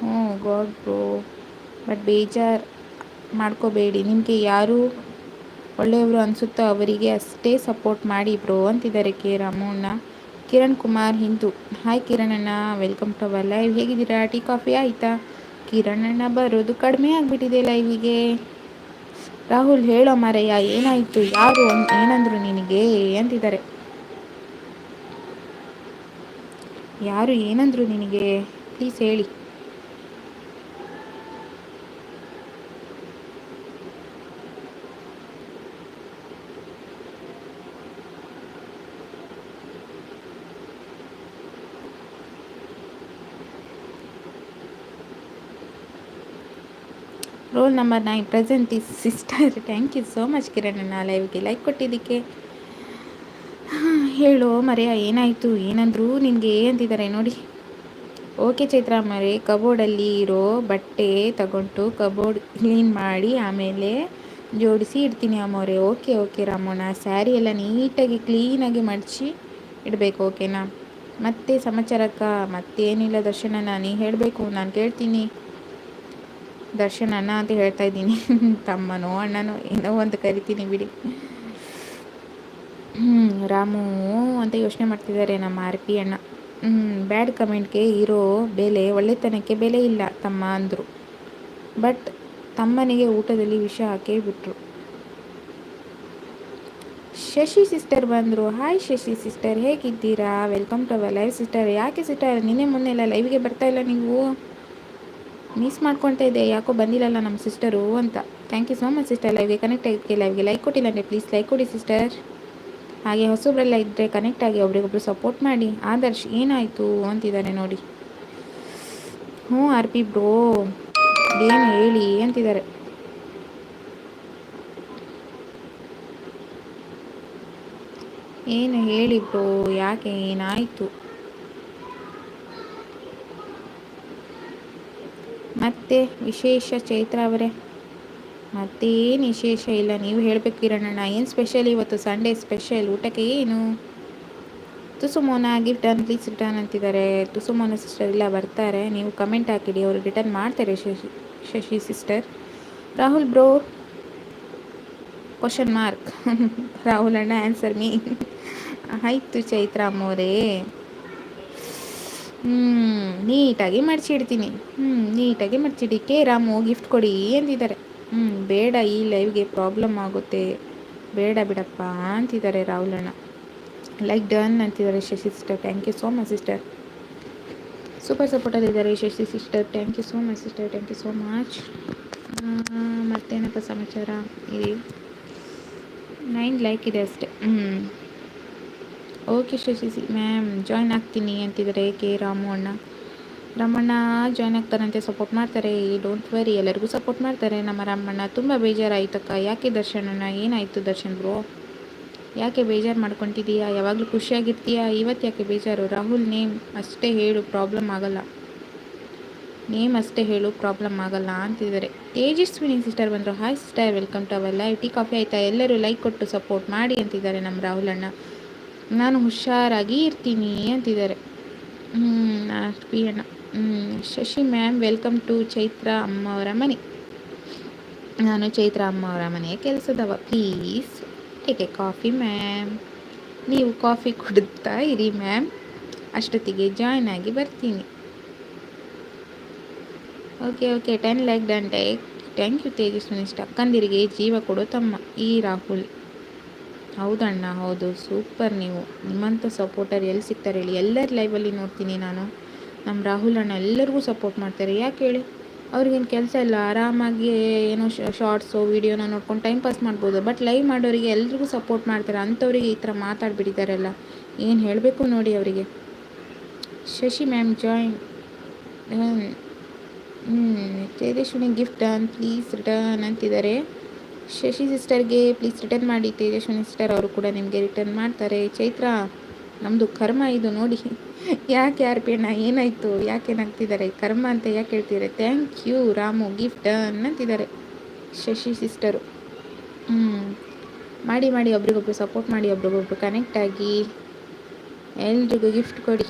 ಹ್ಞೂ god bro but ಬೇಜಾರು ಮಾಡ್ಕೋಬೇಡಿ. ನಿಮಗೆ ಯಾರು ಒಳ್ಳೆಯವರು ಅನಿಸುತ್ತೋ ಅವರಿಗೆ ಅಷ್ಟೇ ಸಪೋರ್ಟ್ ಮಾಡಿ ಬ್ರೋ ಅಂತಿದ್ದಾರೆ ಕೆ ರಾಮಣ್ಣ ಕಿರಣ್ ಕುಮಾರ್ ಹಿಂದೂ. ಹಾಯ್ ಕಿರಣಣ್ಣ ವೆಲ್ಕಮ್ ಟು ಅವರ್ ಲೈವ್ ಹೇಗಿದ್ದೀರಾ? ಟೀ ಕಾಫಿ ಆಯಿತಾ? ಕಿರಣಣ್ಣ ಬರೋದು ಕಡಿಮೆ ಆಗಿಬಿಟ್ಟಿದೆ ಲೈವಿಗೆ ರಾಹುಲ್ ಹೇಳೋ ಮಾರಯ್ಯ, ಏನಾಯಿತು? ಯಾರು ಏನಂದ್ರು ನಿನಗೆ ಅಂತಿದ್ದಾರೆ. ಯಾರು ಏನಂದ್ರು ನಿನಗೆ? ಪ್ಲೀಸ್ ಹೇಳಿ. Roll number nine present is sister thank you so much Kiran ಲೈವ್ಗೆ like ಕೊಟ್ಟಿದ್ದಕ್ಕೆ. ಹೇಳು, ಮರೆಯ, ಏನಾಯಿತು? ಏನಂದ್ರು ನಿನಗೆ ಅಂತಿದ್ದಾರೆ ನೋಡಿ. ಓಕೆ ಚೈತ್ರ ಮರೆ ಕಬೋರ್ಡಲ್ಲಿ ಇರೋ ಬಟ್ಟೆ ತಗೊಂಡು ಕಬೋರ್ಡ್ ಕ್ಲೀನ್ ಮಾಡಿ ಆಮೇಲೆ ಜೋಡಿಸಿ ಇಡ್ತೀನಿ ಅಮ್ಮವ್ರೆ ಓಕೆ ಓಕೆ ರಾಮಣ್ಣ. ಸ್ಯಾರಿ ಎಲ್ಲ ನೀಟಾಗಿ ಕ್ಲೀನಾಗಿ ಮಡಚಿ ಇಡಬೇಕು, ಓಕೆನಾ? ಮತ್ತೆ ಸಮಾಚಾರಕ್ಕ, ಮತ್ತೇನಿಲ್ಲ ದರ್ಶನ ನಾನು ಹೇಳಬೇಕು, ನಾನು ಕೇಳ್ತೀನಿ. ದರ್ಶನ್ ಅಣ್ಣ ಅಂತ ಹೇಳ್ತಾ ಇದ್ದೀನಿ. ತಮ್ಮನೋ ಅಣ್ಣನೋ ಏನೋ ಅಂತ ಕರಿತೀನಿ ಬಿಡಿ. ಹ್ಞೂ ರಾಮು ಅಂತ ಯೋಚನೆ ಮಾಡ್ತಿದ್ದಾರೆ ನಮ್ಮ ಆರ್ ಪಿ ಅಣ್ಣ. ಬ್ಯಾಡ್ ಕಮೆಂಟ್ಗೆ ಇರೋ ಬೆಲೆ ಒಳ್ಳೆತನಕ್ಕೆ ಬೆಲೆ ಇಲ್ಲ, ತಮ್ಮ ಅಂದರು. ಬಟ್ ತಮ್ಮನಿಗೆ ಊಟದಲ್ಲಿ ವಿಷ ಹಾಕೇ ಬಿಟ್ರು. ಶಶಿ ಸಿಸ್ಟರ್ ಬಂದರು. ಹಾಯ್ ಶಶಿ ಸಿಸ್ಟರ್, ಹೇಗಿದ್ದೀರಾ? Welcome to our live sister. ಯಾಕೆ ಸಿಸ್ಟರ್, ನಿನ್ನೆ ಮೊನ್ನೆ ಇಲ್ಲ ಲೈವ್ಗೆ ಬರ್ತಾ ಇಲ್ಲ ನೀವು? ಮಿಸ್ ಮಾಡ್ಕೊಳ್ತಾ ಇದೆ ಯಾಕೋ ಬಂದಿಲ್ಲಲ್ಲ ನಮ್ಮ ಸಿಸ್ಟರು ಅಂತ. Thank you so much sister ಲೈವ್ಗೆ connect ಆಗಿಕ್ಕೆ ಲೈವ್ಗೆ ಲೈಕ್ ಕೊಟ್ಟಿಲ್ಲ ಅಂದರೆ ಪ್ಲೀಸ್ ಲೈಕ್ ಕೊಡಿ ಸಿಸ್ಟರ್ ಹಾಗೆ ಹೊಸಬ್ರೆಲ್ಲ ಇದ್ದರೆ ಕನೆಕ್ಟ್ ಆಗಿ ಒಬ್ರಿಗೊಬ್ರು ಸಪೋರ್ಟ್ ಮಾಡಿ. ಆದರ್ಶ್ ಏನಾಯಿತು ಅಂತಿದ್ದಾರೆ ನೋಡಿ. ಹ್ಞೂ, ಆರ್ ಪಿ ಬ್ರೋ ಏನು ಹೇಳಿ ಅಂತಿದ್ದಾರೆ ಏನು ಹೇಳಿ ಬ್ರೋ ಯಾಕೆ ಏನಾಯಿತು? ಮತ್ತೆ ವಿಶೇಷ ಚೈತ್ರ ಅವರೇ. ಮತ್ತೇನು ವಿಶೇಷ ಇಲ್ಲ, ನೀವು ಹೇಳಬೇಕು ಕಿರಣಣ್ಣ, ಏನು ಸ್ಪೆಷಲ್ ಇವತ್ತು ಸಂಡೇ ಸ್ಪೆಷಲ್ ಊಟಕ್ಕೆ ಏನು? ತುಸುಮೋನ ಗಿಫ್ಟ್ ಅನ್ ಪ್ಲೀಸ್ ರಿಟರ್ನ್ ಅಂತಿದ್ದಾರೆ. ತುಸುಮೋನ ಸಿಸ್ಟರ್ ಇಲ್ಲ ಬರ್ತಾರೆ. ನೀವು ಕಮೆಂಟ್ ಹಾಕಿಡಿ, ಅವರು ರಿಟರ್ನ್ ಮಾಡ್ತಾರೆ Shashi Shashi sister Rahul bro question mark Rahul ಅಣ್ಣ ಆನ್ಸರ್ ಮೀ ಆಯಿತು ಚೈತ್ರ ಅಮ್ಮೋರೇ. ಹ್ಞೂ ನೀಟಾಗಿ ಮಡಚಿಡ್ತೀನಿ. ಹ್ಞೂ ನೀಟಾಗಿ ಮಡಚಿಡಿ. ಕೆ, ರಾಮು ಗಿಫ್ಟ್ ಕೊಡಿ ಅಂತಿದ್ದಾರೆ. ಹ್ಞೂ ಬೇಡ, ಈ ಲೈವ್ಗೆ ಪ್ರಾಬ್ಲಮ್ ಆಗುತ್ತೆ. ಬೇಡ ಬಿಡಪ್ಪ ಅಂತಿದ್ದಾರೆ ರಾಹುಲಣ್ಣ. ಲೈಕ್ ಡನ್ ಅಂತಿದ್ದಾರೆ Shashi sister thank you so much sister super ಸಪೋರ್ಟಲ್ಲಿದ್ದಾರೆ Shashi sister thank you so much sister thank you so much ಮತ್ತೇನಪ್ಪ ಸಮಾಚಾರ? ಇದೆ ನೈನ್ ಲೈಕ್ ಇದೆ ಅಷ್ಟೇ. ಹ್ಞೂ ಓಕೆ ಶಶಿ ಮ್ಯಾಮ್ ಜಾಯ್ನ್ ಆಗ್ತೀನಿ ಅಂತಿದ್ದಾರೆ ಕೆ ರಾಮು ಅಣ್ಣ ರಾಮಣ್ಣ ಜಾಯ್ನ್ ಆಗ್ತಾರಂತೆ ಸಪೋರ್ಟ್ ಮಾಡ್ತಾರೆ. ಡೋಂಟ್ ವರಿ ಎಲ್ಲರಿಗೂ ಸಪೋರ್ಟ್ ಮಾಡ್ತಾರೆ. ನಮ್ಮ ರಾಮಣ್ಣ, ತುಂಬ ಬೇಜಾರಾಯ್ತಕ್ಕ ಯಾಕೆ ದರ್ಶನಣ್ಣ ಏನಾಯಿತು ದರ್ಶನ್ ಬ್ರೋ? ಯಾಕೆ ಬೇಜಾರು ಮಾಡ್ಕೊತಿದ್ದೀಯಾ ಯಾವಾಗಲೂ ಖುಷಿಯಾಗಿರ್ತೀಯಾ? ಇವತ್ತು ಯಾಕೆ ಬೇಜಾರು? ರಾಹುಲ್, ನೇಮ್ ಅಷ್ಟೇ ಹೇಳು ಪ್ರಾಬ್ಲಮ್ ಆಗಲ್ಲ. ನೇಮ್ ಅಷ್ಟೇ ಹೇಳು ಪ್ರಾಬ್ಲಮ್ ಆಗಲ್ಲ ಅಂತಿದ್ದಾರೆ ತೇಜಸ್ವಿನಿ ಸಿಸ್ಟರ್ ಬಂದರು. Hi sister welcome to our live tea coffee ಆಯಿತಾ? ಎಲ್ಲರೂ ಲೈಕ್ ಕೊಟ್ಟು ಸಪೋರ್ಟ್ ಮಾಡಿ ಅಂತಿದ್ದಾರೆ ನಮ್ಮ ರಾಹುಲ್ ಅಣ್ಣ ನಾನು ಹುಷಾರಾಗಿ ಇರ್ತೀನಿ ಅಂತಿದ್ದಾರೆ. ಪಿ ಅಣ್ಣ Shashi ma'am, welcome to Chaitra ಅಮ್ಮವರ ಮನೆ. ನಾನು ಚೈತ್ರ ಅಮ್ಮವರ ಮನೆಯ ಕೆಲಸದವ. ಪ್ಲೀಸ್ ಎ ಕಾಫಿ ಮ್ಯಾಮ್ ನೀವು ಕಾಫಿ ಕುಡಿತಾ ಇರಿ ಮ್ಯಾಮ್ ಅಷ್ಟೊತ್ತಿಗೆ ಜಾಯ್ನ್ ಆಗಿ ಬರ್ತೀನಿ. Okay okay ten like done thank you Tejaswini ಅಕ್ಕಂದಿರಿಗೆ ಜೀವ ಕೊಡೋ ತಮ್ಮ. ಈ ರಾಹುಲ್. ಹೌದಣ್ಣ, ಹೌದು. ಸೂಪರ್ ನೀವು. ನಿಮ್ಮಂಥ ಸಪೋರ್ಟರ್ ಎಲ್ಲಿ ಸಿಗ್ತಾರೆ ಹೇಳಿ. ಎಲ್ಲರ ಲೈವಲ್ಲಿ ನೋಡ್ತೀನಿ ನಾನು. ನಮ್ಮ ರಾಹುಲ್ ಅಣ್ಣ ಎಲ್ಲರಿಗೂ ಸಪೋರ್ಟ್ ಮಾಡ್ತಾರೆ. ಯಾಕೆ ಹೇಳಿ? ಅವ್ರಿಗೇನು ಕೆಲಸ ಇಲ್ಲ. ಆರಾಮಾಗಿ ಏನೋ ಶಾರ್ಟ್ಸು ವೀಡಿಯೋನ ನೋಡ್ಕೊಂಡು ಟೈಮ್ ಪಾಸ್ ಮಾಡ್ಬೋದು. ಬಟ್ ಲೈವ್ ಮಾಡೋರಿಗೆ ಎಲ್ರಿಗೂ ಸಪೋರ್ಟ್ ಮಾಡ್ತಾರೆ. ಅಂಥವ್ರಿಗೆ ಈ ಥರ ಮಾತಾಡ್ಬಿಟ್ಟಿದ್ದಾರಲ್ಲ. ಏನು ಹೇಳಬೇಕು ನೋಡಿ ಅವರಿಗೆ. ಶಶಿ ಮ್ಯಾಮ್ ಜಾಯಿನ್ ಹ್ಞೂ ತೇಜಸ್ವಿನಿ ಗಿಫ್ಟ್ ಪ್ಲೀಸ್ ರಿಟರ್ನ್ ಅಂತಿದ್ದಾರೆ. ಶಶಿ ಸಿಸ್ಟರ್ಗೆ ಪ್ಲೀಸ್ ರಿಟರ್ನ್ ಮಾಡಿ, ತೇಜಸ್ವಿನಿ ಸಿಸ್ಟರ್ ಅವರು ಕೂಡ ನಿಮಗೆ ರಿಟರ್ನ್ ಮಾಡ್ತಾರೆ. ಚೈತ್ರ ನಮ್ಮದು ಕರ್ಮ ಇದು ನೋಡಿ. ಯಾಕೆ ಯಾರು ಪೇಣ ಏನಾಯಿತು? ಯಾಕೆ ನಗ್ತಿದ್ದಾರೆ ಕರ್ಮ ಅಂತ ಯಾಕೆ ಹೇಳ್ತಿದ್ದಾರೆ? ಥ್ಯಾಂಕ್ ಯು ರಾಮು ಗಿಫ್ಟ್ ಅನ್ನಂತಿದ್ದಾರೆ ಶಶಿ ಸಿಸ್ಟರು ಹ್ಞೂ ಮಾಡಿ ಮಾಡಿ, ಒಬ್ರಿಗೊಬ್ರು ಸಪೋರ್ಟ್ ಮಾಡಿ, ಒಬ್ರಿಗೊಬ್ರು ಕನೆಕ್ಟ್ ಆಗಿ ಎಲ್ರಿಗೂ ಗಿಫ್ಟ್ ಕೊಡಿ.